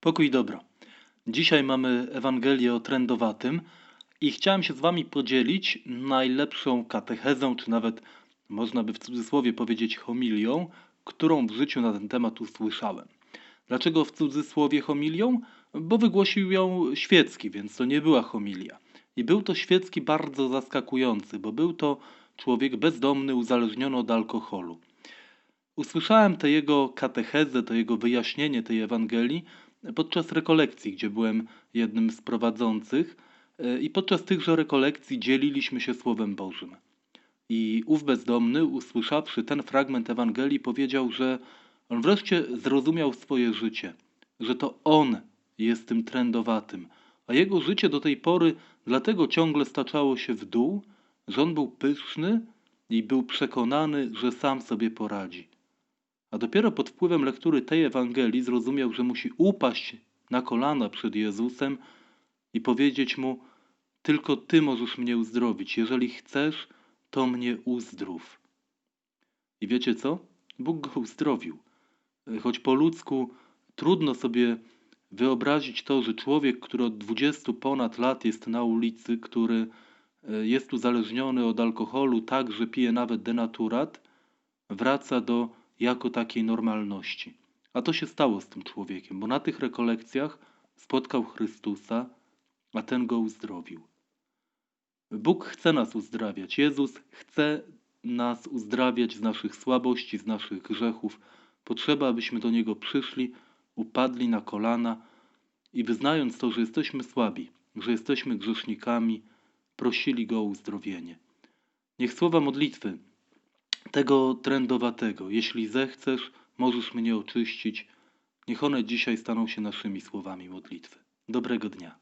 Pokój dobro. Dzisiaj mamy Ewangelię o trędowatym i chciałem się z Wami podzielić najlepszą katechezą, czy nawet można by w cudzysłowie powiedzieć homilią, którą w życiu na ten temat usłyszałem. Dlaczego w cudzysłowie homilią? Bo wygłosił ją świecki, więc to nie była homilia. I był to świecki bardzo zaskakujący, bo był to człowiek bezdomny, uzależniony od alkoholu. Usłyszałem tę jego katechezę, to jego wyjaśnienie tej Ewangelii podczas rekolekcji, gdzie byłem jednym z prowadzących e, i podczas tychże rekolekcji dzieliliśmy się Słowem Bożym. I ów bezdomny, usłyszawszy ten fragment Ewangelii, powiedział, że on wreszcie zrozumiał swoje życie, że to on jest tym trędowatym, a jego życie do tej pory dlatego ciągle staczało się w dół, że on był pyszny i był przekonany, że sam sobie poradzi. A dopiero pod wpływem lektury tej Ewangelii zrozumiał, że musi upaść na kolana przed Jezusem i powiedzieć mu: Tylko Ty możesz mnie uzdrowić. Jeżeli chcesz, to mnie uzdrów. I wiecie co? Bóg go uzdrowił. Choć po ludzku trudno sobie wyobrazić to, że człowiek, który od 20 ponad lat jest na ulicy, który e, jest uzależniony od alkoholu, tak, że pije nawet denaturat, wraca do jako takiej normalności. A to się stało z tym człowiekiem, bo na tych rekolekcjach spotkał Chrystusa, a ten go uzdrowił. Bóg chce nas uzdrawiać. Jezus chce nas uzdrawiać z naszych słabości, z naszych grzechów. Potrzeba, abyśmy do Niego przyszli, upadli na kolana i wyznając to, że jesteśmy słabi, że jesteśmy grzesznikami, prosili Go o uzdrowienie. Niech słowa modlitwy tego trendowatego. Jeśli zechcesz, możesz mnie oczyścić. Niech one dzisiaj staną się naszymi słowami modlitwy. Dobrego dnia.